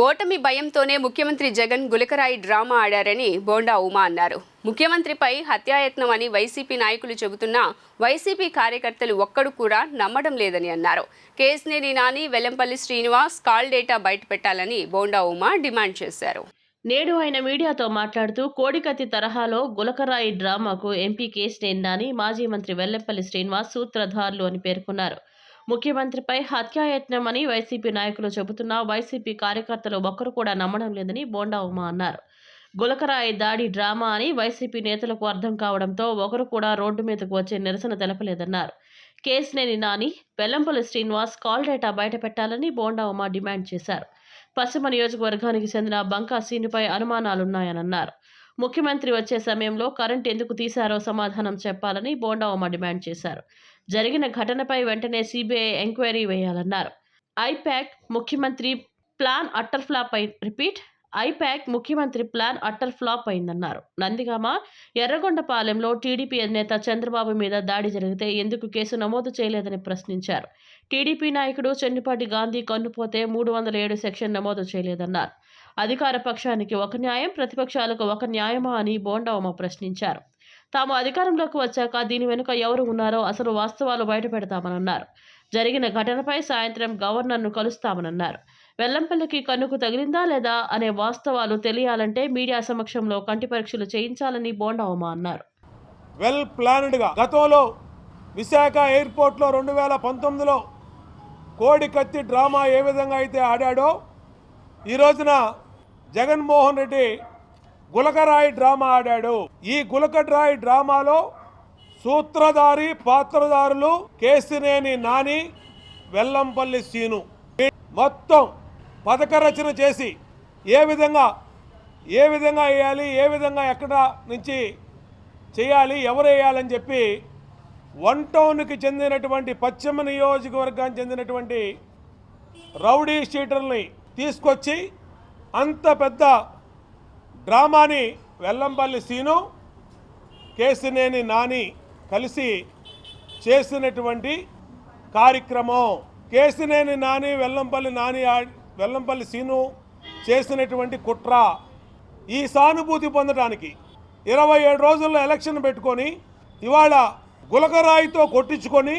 ఓటమి భయంతోనే ముఖ్యమంత్రి జగన్ గులకరాయి డ్రామా ఆడారని బోండా ఉమా అన్నారు. ముఖ్యమంత్రిపై హత్యాయత్నం అని వైసీపీ నాయకులు చెబుతున్నా వైసీపీ కార్యకర్తలు ఒక్కడు కూడా నమ్మడం లేదని అన్నారు. కేసినేని నాని వెల్లంపల్లి శ్రీనివాస్ కాల్ డేటా బయటపెట్టాలని బోండా ఉమా డిమాండ్ చేశారు. నేడు ఆయన మీడియాతో మాట్లాడుతూ కోడికత్తి తరహాలో గులకరాయి డ్రామాకు ఎంపీ కేసినేని నాని మాజీ మంత్రి వెల్లంపల్లి శ్రీనివాస్ సూత్రధారులు అని పేర్కొన్నారు. ముఖ్యమంత్రిపై హత్యాయత్నం అని వైసీపీ నాయకులు చెబుతున్నా వైసీపీ కార్యకర్తలు ఒక్కరు కూడా నమ్మడం లేదని బోండా ఉమా అన్నారు. గులకరాయి దాడి డ్రామా అని వైసీపీ నేతలకు అర్థం కావడంతో ఒకరు కూడా రోడ్డు మీదకు వచ్చే నిరసన తెలపలేదన్నారు. కేసినేని నాని వెల్లంపల్లి శ్రీనివాస్ కాల్ డేటా బయటపెట్టాలని బోండా ఉమా డిమాండ్ చేశారు. పశ్చిమ నియోజకవర్గానికి చెందిన బంకా సీనుపై అనుమానాలున్నాయనన్నారు. ముఖ్యమంత్రి వచ్చే సమయంలో కరెంట్ ఎందుకు తీశారో సమాధానం చెప్పాలని బోండావమ్మ డిమాండ్ చేశారు. జరిగిన ఘటనపై వెంటనే సిబిఐ ఎంక్వైరీ వేయాలన్నారు. ఐప్యాక్ ముఖ్యమంత్రి ప్లాన్ అట్టర్ ఫ్లాప్ అయి రిపీట్ ఐప్యాక్ ముఖ్యమంత్రి ప్లాన్ అట్టర్ ఫ్లాప్ అయిందన్నారు. నందిగామ ఎర్రగొండపాలెంలో టీడీపీ నేత చంద్రబాబు మీద దాడి జరిగితే ఎందుకు కేసు నమోదు చేయలేదని ప్రశ్నించారు. టీడీపీ నాయకుడు చెన్నిపాటి గాంధీ కన్నుపోతే మూడు వందల ఏడు సెక్షన్ నమోదు చేయలేదన్నారు. అధికార పక్షానికి ఒక న్యాయం ప్రతిపక్షాలకు ఒక న్యాయమా అని బోండవమ్మ ప్రశ్నించారు. తాము అధికారంలోకి వచ్చాక దీని వెనుక ఎవరు ఉన్నారో అసలు వాస్తవాలు బయటపెడతామనన్నారు జరిగిన ఘటనపై సాయంత్రం గవర్నర్ను కలుస్తామనన్నారు. వెల్లంపల్లికి కన్నుకు తగిలిందా లేదా అనే వాస్తవాలు తెలియాలంటే మీడియా సమక్షంలో కంటి పరీక్షలు చేయించాలని బోండవమ అన్నారు. వెల్ ప్లానెడ్గా గతంలో విశాఖ ఎయిర్పోర్ట్లో రెండు వేల పంతొమ్మిదిలో కోడి కత్తి డ్రామా ఏ విధంగా అయితే ఆడాడో ఈ రోజున జగన్మోహన్ రెడ్డి గులకరాయి డ్రామా ఆడాడు. ఈ గులకరాయి డ్రామాలో సూత్రధారి పాత్రధారులు కేసినేని నాని వెల్లంపల్లి సీను. మొత్తం పథక రచన చేసి ఏ విధంగా ఏ విధంగా వేయాలి ఏ విధంగా ఎక్కడ నుంచి చేయాలి ఎవరు వేయాలని చెప్పి వన్ టౌన్కి చెందినటువంటి పశ్చిమ నియోజకవర్గానికి చెందినటువంటి రౌడీ షీటర్ని తీసుకొచ్చి అంత పెద్ద డ్రామాని వెల్లంపల్లి సీను కేసినేని నాని కలిసి చేసినటువంటి కార్యక్రమం. కేసినేని నాని వెల్లంపల్లి నాని వెల్లంపల్లి సీను చేసినటువంటి కుట్ర ఈ సానుభూతి పొందడానికి ఇరవై ఏడు రోజుల్లో ఎలక్షన్ పెట్టుకొని ఇవాళ గులకరాయితో కొట్టించుకొని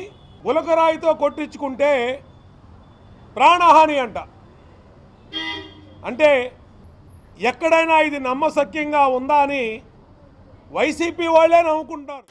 గులకరాయితో కొట్టించుకుంటే ప్రాణహాని అంట. అంటే ఎక్కడైనా ఇది నమ్మసక్యంగా ఉందా అని వైసీపీ వాళ్ళే నవ్వుకుంటారు